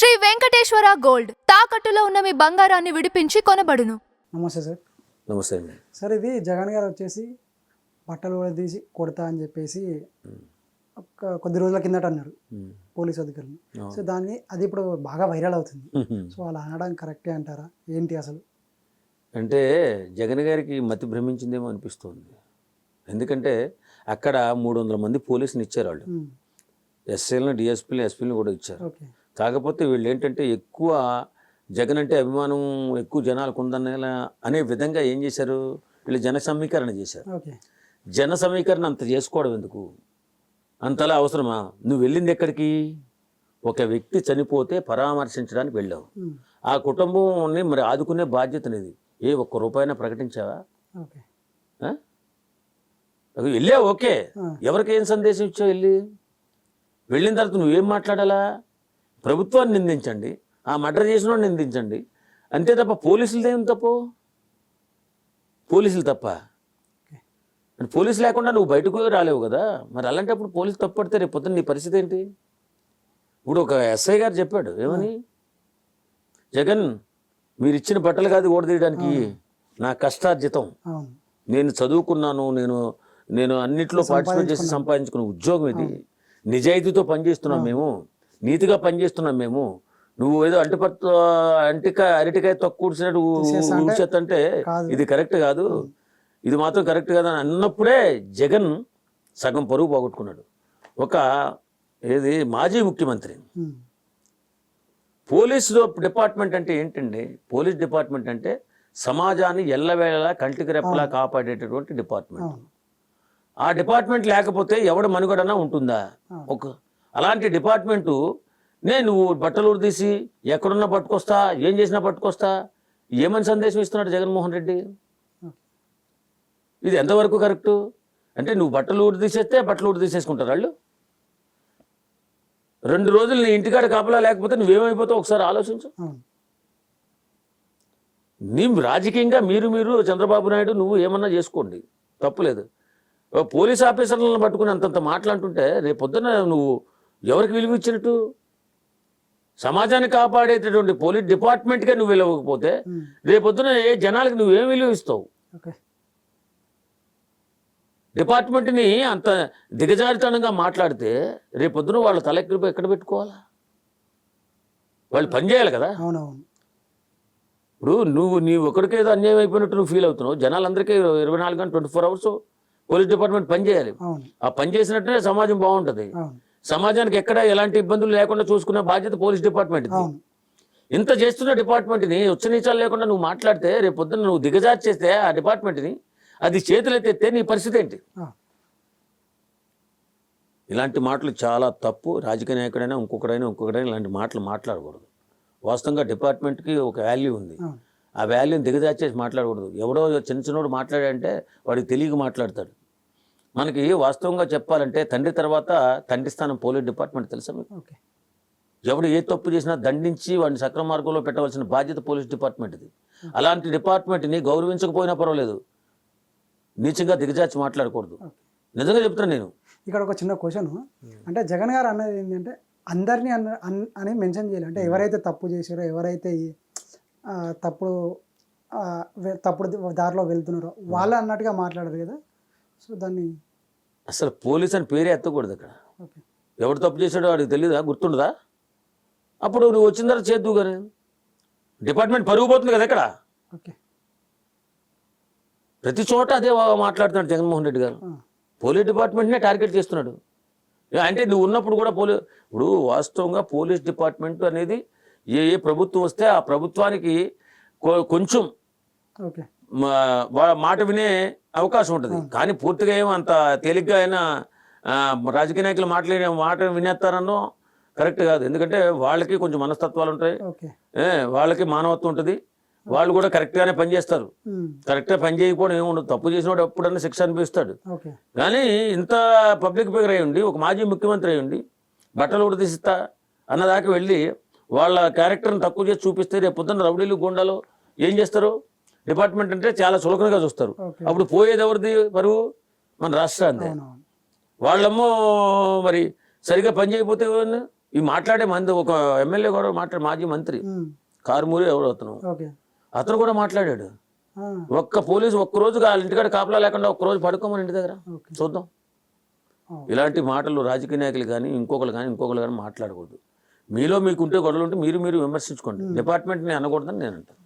Shri Venkateswara gold. తాకట్టులో ఉన్న మీ బంగారాన్ని విడిపించి కొనబడును. నమస్తే సార్. నమస్తే అండి. సార్ ఇది జగన్ గారు వచ్చేసి బట్టలు కూడా తీసి కొడతా అని చెప్పేసి ఒక కొద్ది రోజుల కిందట అన్నారు. పోలీస్ అధికారులు. సో దాన్ని అది ఇప్పుడు బాగా వైరల్ అవుతుంది. సో అలా అనడం కరెక్టే అంటారా? ఏంటి అసలు? అంటే జగన్ గారికి మతి భ్రమించిందేమో అనిపిస్తుంది. ఎందుకంటే అక్కడ మూడు వందల మంది పోలీసులు ఇచ్చారు వాళ్ళు. ఎస్ఐలను డిఎస్పీలు ఎస్పీలను కూడా ఇచ్చారు. ఓకే. కాకపోతే వీళ్ళు ఏంటంటే ఎక్కువ జగన్ అంటే అభిమానం ఎక్కువ జనాలకు ఉందనేలా అనే విధంగా ఏం చేశారు? వీళ్ళు జన సమీకరణ చేశారు. జన సమీకరణ అంత చేసుకోవడం ఎందుకు? అంతలా అవసరమా? నువ్వు వెళ్ళింది ఎక్కడికి? ఒక వ్యక్తి చనిపోతే పరామర్శించడానికి వెళ్ళావు. ఆ కుటుంబాన్ని మరి ఆదుకునే బాధ్యత నీది. ఏ ఒక్క రూపాయినా ప్రకటించావా? వెళ్ళా ఓకే. ఎవరికి ఏం సందేశం ఇచ్చావు వెళ్ళి? వెళ్ళిన తర్వాత నువ్వేం మాట్లాడాలా? ప్రభుత్వాన్ని నిందించండి ఆ మర్డర్ చేసిన నిందించండి. అంతే తప్ప పోలీసులది ఏం తప్పు? పోలీసులు తప్ప? పోలీసు లేకుండా నువ్వు బయటకు రాలేవు కదా? మరి అలాంటప్పుడు పోలీసు తప్పడితే రేపు పొద్దున్న నీ పరిస్థితి ఏంటి? ఇప్పుడు ఒక ఎస్ఐ గారు చెప్పాడు ఏమని? జగన్ మీరు ఇచ్చిన బట్టలు కాదు ఓడదీయడానికి నా కష్టార్జితం. నేను చదువుకున్నాను నేను నేను అన్నిట్లో పార్టిసిపేట్ చేసి సంపాదించుకున్న ఉద్యోగం ఇది. నిజాయితీతో పనిచేస్తున్నాం మేము. నీతిగా పనిచేస్తున్నాం మేము. నువ్వు ఏదో అంటిపత్త అంటికాయ అరటికాయ తొక్కుడిసినట్టు తీసేస్తా అంటే. ఇది కరెక్ట్ కాదు. ఇది మాత్రం కరెక్ట్ కాదు అని అన్నప్పుడే జగన్ సగం పరువు పోగొట్టుకున్నాడు. ఒక ఏది మాజీ ముఖ్యమంత్రి. పోలీసు డిపార్ట్మెంట్ అంటే ఏంటండి? పోలీస్ డిపార్ట్మెంట్ అంటే సమాజాన్ని ఎల్లవేళలా కంటికి రెప్పలా కాపాడేటటువంటి డిపార్ట్మెంట్. ఆ డిపార్ట్మెంట్ లేకపోతే ఎవడ మనుగడనా ఉంటుందా. ఒక అలాంటి డిపార్ట్మెంటు నేను నువ్వు బట్టలు తీసి ఎక్కడున్నా పట్టుకొస్తా ఏం చేసినా పట్టుకొస్తా ఏమని సందేశం ఇస్తున్నాడు జగన్మోహన్ రెడ్డి? ఇది ఎంతవరకు కరెక్టు? అంటే నువ్వు బట్టలు ఊడి తీసేస్తే బట్టలు ఊడి తీసేసుకుంటారు వాళ్ళు? రెండు రోజులు నీ ఇంటికాడ కాపలా లేకపోతే నువ్వేమైపోతావు ఒకసారి ఆలోచించు. నీ రాజకీయంగా మీరు మీరు చంద్రబాబు నాయుడు నువ్వు ఏమన్నా చేసుకోండి. తప్పులేదు. పోలీస్ ఆఫీసర్లను పట్టుకుని అంతంత మాట్లాడుతుంటే రేపు పొద్దున నువ్వు ఎవరికి విలువ ఇచ్చినట్టు సమాజాన్ని కాపాడేటటువంటి పోలీస్ డిపార్ట్మెంట్కే నువ్వు విలువకపోతే ఉమ్, రేపు పొద్దున ఏ జనాలకు నువ్వేం విలువ ఇస్తావు డిపార్ట్మెంట్ని అంత దిగజారితనంగా మాట్లాడితే రేపు పొద్దున వాళ్ళ తల ఎక్కడ పెట్టుకోవాలా? వాళ్ళు పని చేయాలి కదా? అవునవును. ఇప్పుడు నువ్వు నీ ఒకరికి ఏదో అన్యాయం అయిపోయినట్టు నువ్వు ఫీల్ అవుతున్నావు. జనాలందరికీ ఇరవై నాలుగు గంటలు twenty four hours police department పని చేయాలి. అవును. ఆ పని చేసినట్టే సమాజం బాగుంటుంది. సమాజానికి ఎక్కడ ఎలాంటి ఇబ్బందులు లేకుండా చూసుకునే బాధ్యత పోలీస్ డిపార్ట్మెంట్ ఇంత చేస్తున్న డిపార్ట్మెంట్ని ఉచ్చనీచాలు లేకుండా నువ్వు మాట్లాడితే రేపు పొద్దున్న నువ్వు దిగజారి చేస్తే ఆ డిపార్ట్మెంట్ని అది చేతులెత్తేస్తే నీ పరిస్థితి ఏంటి? ఇలాంటి మాటలు చాలా తప్పు. రాజకీయ నాయకుడైనా ఇంకొకడైనా ఇంకొకడైనా ఇలాంటి మాటలు మాట్లాడకూడదు. వాస్తవంగా డిపార్ట్మెంట్కి ఒక వాల్యూ ఉంది. ఆ వాల్యూని దిగజార్చేసి మాట్లాడకూడదు. ఎవడో చిన్న చిన్నోడు మాట్లాడంటే వాడికి తెలియక మాట్లాడతాడు. మనకి వాస్తవంగా చెప్పాలంటే తండ్రి తర్వాత తండ్రి స్థానం పోలీస్ డిపార్ట్మెంట్ తెలుసా మీకు? ఓకే. ఎవడు ఏ తప్పు చేసినా దండించి వాడిని సక్రమ మార్గంలో పెట్టవలసిన బాధ్యత పోలీస్ డిపార్ట్మెంట్ ఇది అలాంటి డిపార్ట్మెంట్ని గౌరవించకపోయినా పర్వాలేదు. నీచంగా దిగజార్చి మాట్లాడకూడదు. నిజంగా చెప్తున్నాను నేను. ఇక్కడ ఒక చిన్న క్వశ్చన్. అంటే జగన్ గారు అన్నది ఏంటంటే అందరినీ అన్న అన్- మెన్షన్ చేయాలి. అంటే ఎవరైతే తప్పు చేశారో ఎవరైతే తప్పుడు తప్పుడు దారిలో వెళ్తున్నారో వాళ్ళు అన్నట్టుగా మాట్లాడరు కదా? సో దాన్ని అసలు పోలీస్ అని పేరే ఎత్తకూడదు అక్కడ. ఎవడు తప్పు చేశాడో వాడికి తెలియదా గుర్తుండదా? అప్పుడు నువ్వు వచ్చిన తర్వాత చేద్దు కానీ డిపార్ట్మెంట్ పరుగు పోతుంది కదా ఇక్కడ. ఓకే. ప్రతి చోట అదే మాట్లాడుతున్నాడు జగన్మోహన్ రెడ్డి గారు. పోలీస్ డిపార్ట్మెంట్నే టార్గెట్ చేస్తున్నాడు. అంటే నువ్వు ఉన్నప్పుడు కూడా పోలీ ఇప్పుడు వాస్తవంగా పోలీస్ డిపార్ట్మెంట్ అనేది ఏ ఏ ప్రభుత్వం వస్తే ఆ ప్రభుత్వానికి కొంచెం మాట వినే అవకాశం ఉంటుంది. కానీ పూర్తిగా ఏమో అంత తేలిగ్గా అయినా రాజకీయ నాయకులు మాట్లాడే మాట వినేస్తారన్నో కరెక్ట్ కాదు. ఎందుకంటే వాళ్ళకి కొంచెం మనస్తత్వాలు ఉంటాయి. వాళ్ళకి మానవత్వం ఉంటుంది. వాళ్ళు కూడా కరెక్ట్గానే పనిచేస్తారు కరెక్ట్గా పని చేయకపోవడం ఏముండదు తప్పు చేసినవాడు ఎప్పుడన్నా శిక్ష అనిపిస్తాడు. కానీ ఇంత పబ్లిక్ ఫిగర్ అయి ఉండి ఒక మాజీ ముఖ్యమంత్రి అయి ఉండి బట్టలు ఉడదీసిస్తా అన్నదాకా వెళ్ళి వాళ్ళ క్యారెక్టర్ని తక్కువ చేసి చూపిస్తే రేపు పొద్దున్న రౌడీలు గుండాలు ఏం చేస్తారు? డిపార్ట్మెంట్ అంటే చాలా చులకనగా చూస్తారు. అప్పుడు పోయేది ఎవరిది పరువు మన రాష్ట్రాన్ని అవునవును. వాళ్ళేమో మరి సరిగా పని చేయకపోతే? ఈ మాట్లాడే మంది ఒక ఎమ్మెల్యే కూడా మాట్లాడే మాజీ మంత్రి. కారుమూరి ఎవరు అతను? అతను కూడా మాట్లాడాడు. ఒక్క పోలీసు ఒక్క రోజు వాళ్ళ ఇంటికాడ కాపలా లేకుండా ఒక్క రోజు పడుకోమని ఇంటి దగ్గర? చూద్దాం. ఇలాంటి మాటలు రాజకీయ నాయకులు కానీ ఇంకొకరు కానీ ఇంకొకరు కానీ మాట్లాడకూడదు. మీలో మీకు ఉంటే గొడవలు ఉంటే మీరు మీరు విమర్శించుకోండి. డిపార్ట్మెంట్ని అనకూడదని నేను అంటాను